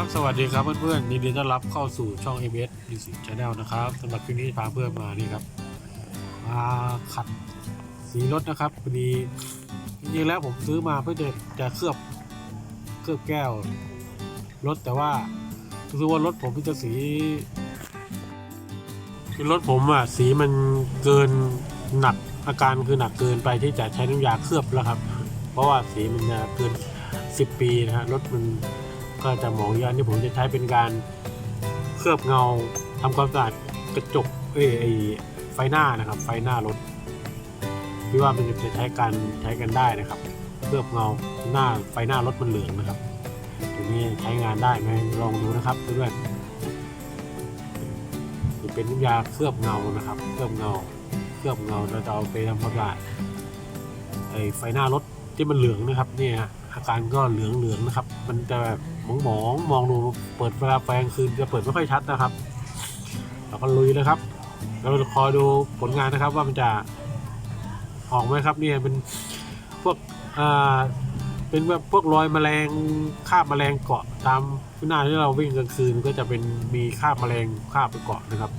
ครับ สวัสดีครับเพื่อนๆยินดีต้อนรับเข้าสู่ช่อง m s d 10 Channel นะครับสำหรับคลิปนี้พาเพื่อนมานี่ครับ มาขัดสีรถนะครับพอดีจริงๆแล้วผมซื้อมาเพื่อจะจะเคลือบเคลือบแก้วรถแต่ว่าคือว่ารถผมมันจะสี คือรถผมอะสีมันเกินหนักอาการคือหนักเกินไปที่จะใช้น้ำยาเคลือบแล้วครับ เพราะว่าสีมันจะเกิน 10 ปีนะฮะรถมัน ก็จะหมองยานที่ผมจะใช้เป็นการเคลือบเงาทำความสะอาดกระจกเอ้ยไอไฟหน้านะครับ ไฟหน้ารถพี่ว่ามันจะใช้การใช้กันได้นะครับ เคลือบเงาหน้าไฟหน้ารถมันเหลืองนะครับทีนี้ใช้งานได้ไหมลองดูนะครับเพื่อนๆนี่เป็นน้ำยาเคลือบเงานะครับ เคลือบเงา เคลือบเงาเราจะเอาไปทำความสะอาดไอไฟหน้ารถที่มันเหลืองนะครับ เนี่ยอาการก็เหลืองเหลืองๆนะครับ มันจะแบบ มองมองมองดูเปิดเวลาไฟกลงคืนจะเปิดไม่ค่อยชัดนะครับเราก็ลุยเลยครับเราคอยดูผลงานนะครับว่ามันจะออกไหมครับเนี่ยเป็นพวกอ่าเป็นแบบพวกรอยแมลงคาบแมลงเกาะตามพื้นหน้าที่เราวิ่งกลางคืนก็จะเป็นมีคาบแมลงคาบไปเกาะนะครับ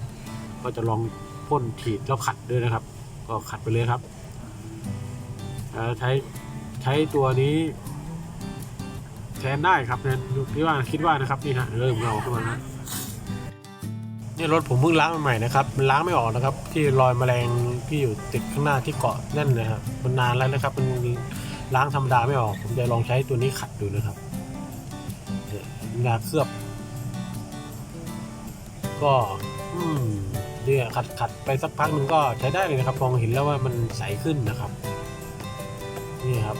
ก็จะลองพ่นฉีดแล้วขัดด้วยนะครับ ก็ขัดไปเลยครับใช้ใช้ตัวนี้ แทนได้ครับเนี่ยคิดว่าคิดว่านะครับนี่ฮะเริ่มเงาขึ้นมานะนี่รถผมเพิ่งล้างใหม่นะครับมันล้างไม่ออกนะครับ ที่รอยแมลงที่อยู่ติดข้างหน้าที่เกาะแน่นนะครับมันนานแล้วนะครับ มันล้างธรรมดาไม่ออก ผมจะลองใช้ตัวนี้ขัดดูนะครับเนี่ยาเคลือบ ก็อืมเนี่ยขัดขัดไปสักพักหนึ่งก็ใช้ได้เลยนะครับมองเห็นแล้วว่ามันใสขึ้นนะครับ นี่ครับ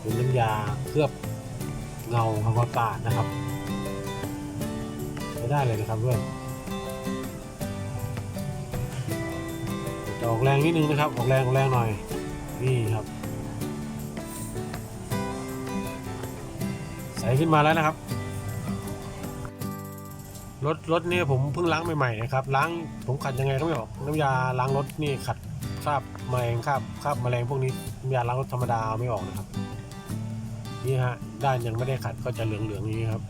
เป็นน้ำยาเคลือบ เงาทำความสะอาดนะครับใช้ได้เลยนะครับเพื่อนจะออกแรงนิดนึงนะครับออกแรงออกแรงหน่อยนี่ครับ ใสขึ้นมาแล้วนะครับรถรถนี่ผมเพิ่งล้างใหม่ๆนะครับล้างผมขัดยังไงก็ไม่ออกน้ำยาล้างรถนี่ขัดคราบแมลงคราบคราบแมลงพวกนี้น้ำยาล้างรถธรรมดาไม่ออกนะครับ นี่ฮะด้านยังไม่ได้ขัดก็จะเหลืองๆอย่างนี้ครับ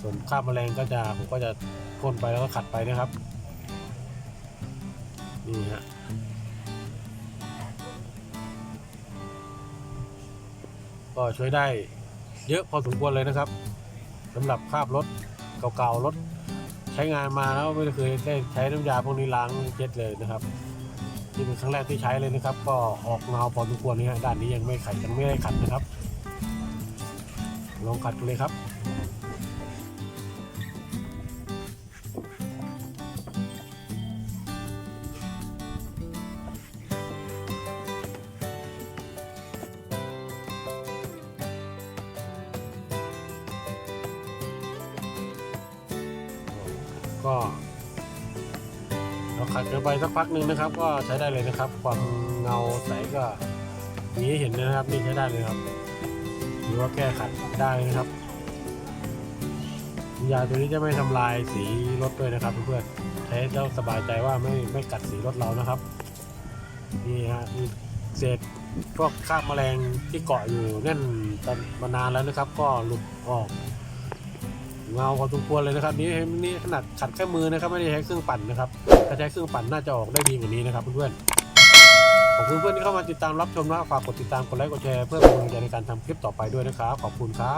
ส่วนคราบแมลงก็จะผมก็จะพ่นไปแล้วก็ขัดไปนะครับ นี่ฮะก็ช่วยได้เยอะพอสมควรเลยนะครับสำหรับคราบรถเก่าๆรถใช้งานมาแล้วไม่เคยได้ใช้น้ำยาพวกนี้ล้างเจ็ดเลยนะครับ นี่เป็นครั้งแรกที่ใช้เลยนะครับ ก็ออกเงาพอสมควรนี่ฮะด้านนี้ยังไม่ไขยังไม่ได้ขัดนะครับ ลองขัดเลยครับก็ เราขัดกันไปสักพักหนึ่งนะครับ ก็ใช้ได้เลยนะครับ ความเงาใสก็มีให้เห็นนะครับนี่ใช้ได้เลยครับหรือว่าแก้ขัดได้นะครับยาตัวนี้จะไม่ทำลายสีรถด้วยนะครับเพื่อนๆใช้แล้วสบายใจว่าไม่ไม่กัดสีรถเรานะครับนี่ฮะมีเศษพวกคราบแมลงที่เกาะอยู่แน่นมานานแล้วนะครับ ก็หลุดออก เงาพอสมควรเลยนะครับนี่นี่ขนาดขัดแค่มือนะครับไม่ได้ใช้เครื่องปั่นนะครับถ้าใช้เครื่องปั่นน่าจะออกได้ดีกว่านี้นะครับเพื่อนๆขอบคุณเพื่อนที่เข้ามาติดตามรับชมนะฝากกดติดตามกดไลค์กดแชร์เพื่อเป็นกำลังใจในการทำคลิปต่อไปด้วยนะครับขอบคุณครับ